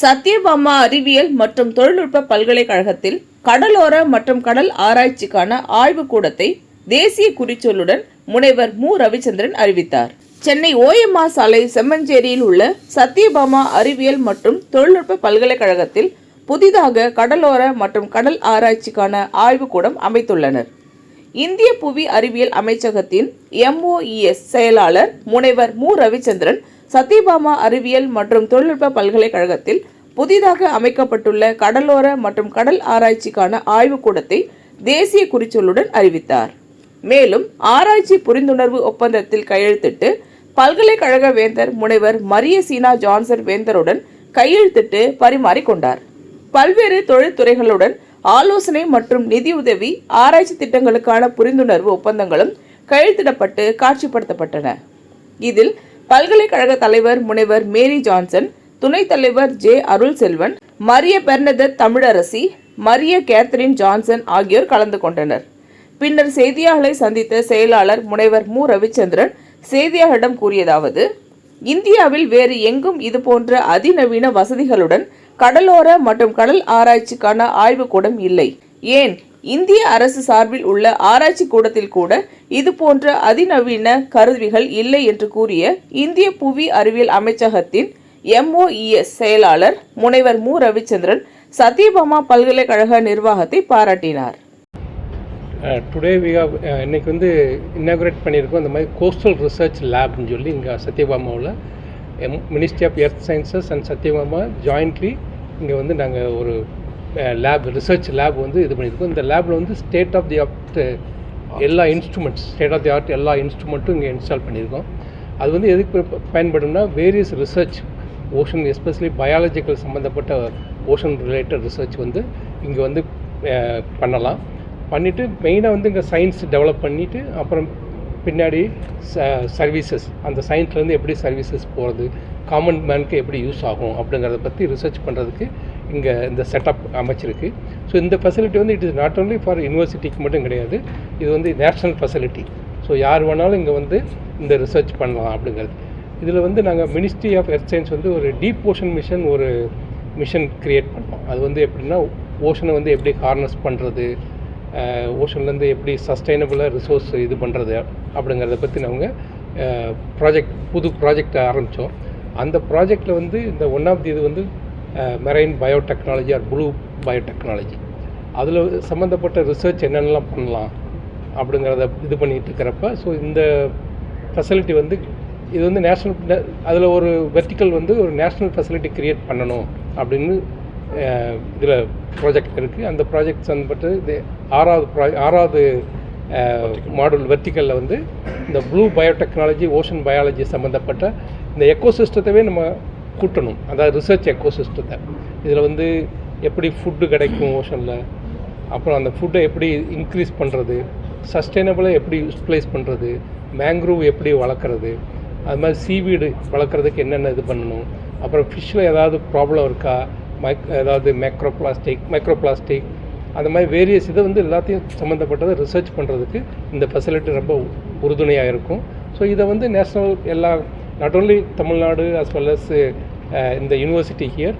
சத்யபாமா அறிவியல் மற்றும் தொழில்நுட்ப பல்கலைக்கழகத்தில் கடலோர மற்றும் கடல் ஆராய்ச்சிக்கான ஆய்வுக்கூடத்தை தேசிய குறிச்சொல்லுடன் முனைவர் மு. ரவிச்சந்திரன் அறிவித்தார். சென்னை ஓஎம்ஆர் சாலை செம்மஞ்சேரியில் உள்ள சத்யபாமா அறிவியல் மற்றும் தொழில்நுட்ப பல்கலைக்கழகத்தில் புதிதாக கடலோர மற்றும் கடல் ஆராய்ச்சிக்கான ஆய்வுக்கூடம் அமைத்துள்ளனர். இந்திய புவி அறிவியல் அமைச்சகத்தின் எம்ஓஇஎஸ் செயலாளர் முனைவர் மு. ரவிச்சந்திரன் சத்யபாமா அறிவியல் மற்றும் தொழில்நுட்ப பல்கலைக்கழகத்தில் புதிதாக அமைக்கப்பட்டுள்ள கடலோர மற்றும் கடல் ஆராய்ச்சிக்கான ஆய்வுக்கூடத்தை தேசிய குறிச்சொல்லுடன் அறிவித்தார். மேலும் ஆராய்ச்சி புரிந்துணர்வு ஒப்பந்தத்தில் கையெழுத்திட்டு பல்கலைக்கழக வேந்தர் முனைவர் மரிய சீனா ஜான்சன் வேந்தருடன் கையெழுத்திட்டு பரிமாறிக்கொண்டார் பல்வேறு தொழில்துறைகளுடன் ஆலோசனை மற்றும் நிதியுதவி ஆராய்ச்சி திட்டங்களுக்கான புரிந்துணர்வு ஒப்பந்தங்களும் கையெழுத்திடப்பட்டு காட்சிப்படுத்தப்பட்டன. இதில் பல்கலைக்கழக தலைவர் முனைவர் மேரி ஜான்சன் துணைத் தலைவர் J Arul Selvan Maria Bernadette Tamilarasi Maria Catherine Johnson ஆகியோர் கலந்து கொண்டனர். பின்னர் செய்தியாளர்களை சந்தித்த செயலாளர் முனைவர் மு. ரவிச்சந்திரன் செய்தியாளரிடம் கூறியதாவது இந்தியாவில் வேறு எங்கும் இதுபோன்ற அதிநவீன வசதிகளுடன் கடலோர மற்றும் கடல் ஆராய்ச்சிக்கான ஆய்வுக்கூடம் இல்லை. ஏன்? இந்திய அரசு சார்பில் உள்ள ஆராய்ச்சி கூடத்தில் கூட இது போன்ற அதிநவீன கருவிகள் இல்லை என்று கூறிய இந்திய புவி அறிவியல் அமைச்சகத்தின் எம்ஓஇஎஸ் செயலாளர் முனைவர் மு. ரவிச்சந்திரன் சத்யபாமா பல்கலைக்கழக நிர்வாகத்தை பாராட்டினார். டுடே வி ஹவ் இன்னைக்கு வந்து இன்னாகுரேட் பண்ணியிருக்கோம் இந்த மாதிரி கோஸ்டல் ரிசர்ச் லேப்னு சொல்லி இங்கே சத்யபாமாவில் M ministry of earth sciences and Sathyabama jointly இங்கே வந்து நாங்கள் ஒரு லேப் ரிசர்ச் லேப் வந்து இது பண்ணியிருக்கோம். இந்த லேபில் வந்து ஸ்டேட் ஆஃப் தி ஆர்ட் எல்லா instruments state of the art எல்லா இன்ஸ்ட்ருமெண்ட்டும் இங்கே இன்ஸ்டால் பண்ணியிருக்கோம். அது வந்து எதுக்கு பயன்படும்னா various research ocean especially biological சம்மந்தப்பட்ட ஓஷன் ரிலேட்டட் ரிசர்ச் வந்து இங்கே வந்து பண்ணலாம். பண்ணிவிட்டு மெயினாக வந்து இங்கே சயின்ஸ் டெவலப் பண்ணிவிட்டு அப்புறம் பின்னாடி சர்வீசஸ் அந்த சயின்ஸ்லேருந்து எப்படி சர்வீசஸ் போகிறது காமன் மேனுக்கு எப்படி யூஸ் ஆகும் அப்படிங்கிறத பற்றி ரிசர்ச் பண்ணுறதுக்கு இங்கே இந்த செட்டப் அமைச்சிருக்கு. ஸோ இந்த ஃபெசிலிட்டி வந்து it is not only for யூனிவர்சிட்டிக்கு மட்டும் கிடையாது இது வந்து நேஷ்னல் ஃபெசிலிட்டி ஸோ யார் வேணாலும் இங்கே வந்து இந்த ரிசர்ச் பண்ணலாம் அப்படிங்கிறது. இதில் வந்து நாங்கள் மினிஸ்ட்ரி ஆஃப் எர்த் சயின்ஸ் வந்து ஒரு டீப் ஓஷன் மிஷன் ஒரு மிஷன் க்ரியேட் பண்ணோம். அது வந்து எப்படின்னா ஓஷனை வந்து எப்படி ஹார்னஸ் பண்ணுறது ஓஷன்லேருந்து எப்படி சஸ்டைனபிளாக ரிசோர்ஸ் இது பண்ணுறது அப்படிங்கிறத பற்றி நாங்கள் ப்ராஜெக்ட் புது ப்ராஜெக்ட் ஆரம்பித்தோம் அந்த ப்ராஜெக்டில் வந்து இந்த ஒன் ஆஃப் தி இது வந்து marine biotechnology or blue biotechnology அதில் சம்மந்தப்பட்ட ரிசர்ச் என்னென்னலாம் பண்ணலாம் அப்படிங்கிறத இது பண்ணிகிட்டு இருக்கிறப்ப ஸோ இந்த ஃபெசிலிட்டி வந்து இது வந்து நேஷ்னல் அதில் ஒரு வெர்டிக்கல் வந்து ஒரு நேஷ்னல் ஃபெசிலிட்டி க்ரியேட் பண்ணணும் அப்படின்னு இதில் ப்ராஜெக்ட் இருக்குது அந்த ப்ராஜெக்ட் சம்மந்தப்பட்டு இது ஆறாவது ப்ரா ஆறாவது மாடல் வெர்டிக்கலில் வந்து இந்த ப்ளூ பயோடெக்னாலஜி ஓஷன் பயாலஜி சம்மந்தப்பட்ட இந்த எக்கோசிஸ்டத்தவே நம்ம கூட்டணும். அதாவது ரிசர்ச் எக்கோசிஸ்டத்தை இதில் வந்து எப்படி ஃபுட்டு கிடைக்கும் ஓஷனில் அப்புறம் அந்த ஃபுட்டை எப்படி இன்க்ரீஸ் பண்ணுறது சஸ்டைனபிளாக எப்படி யூஸ்பிளைஸ் பண்ணுறது மேங்க்ரூவ் எப்படி வளர்க்குறது? அது மாதிரி சீவீடு வளர்க்குறதுக்கு என்னென்ன இது பண்ணணும்? அப்புறம் ஃபிஷ்ஷில் ஏதாவது ப்ராப்ளம் இருக்கா? மைக் ஏதாவது மைக்ரோ பிளாஸ்டிக் மைக்ரோ பிளாஸ்டிக் அந்த மாதிரி வேரியஸ் இதை வந்து எல்லாத்தையும் சம்மந்தப்பட்டதை ரிசர்ச் பண்ணுறதுக்கு இந்த ஃபெசிலிட்டி ரொம்ப உறுதுணையாக இருக்கும். ஸோ இதை வந்து நேஷ்னல் எல்லா not only Tamil Nadu as well as in the university here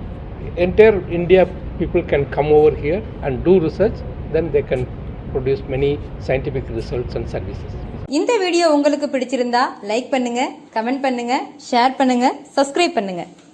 entire India people can come over here and do research then they can produce many scientific results and services இந்த video உங்களுக்கு பிடிச்சிருந்தா like பண்ணுங்க comment பண்ணுங்க share பண்ணுங்க subscribe பண்ணுங்க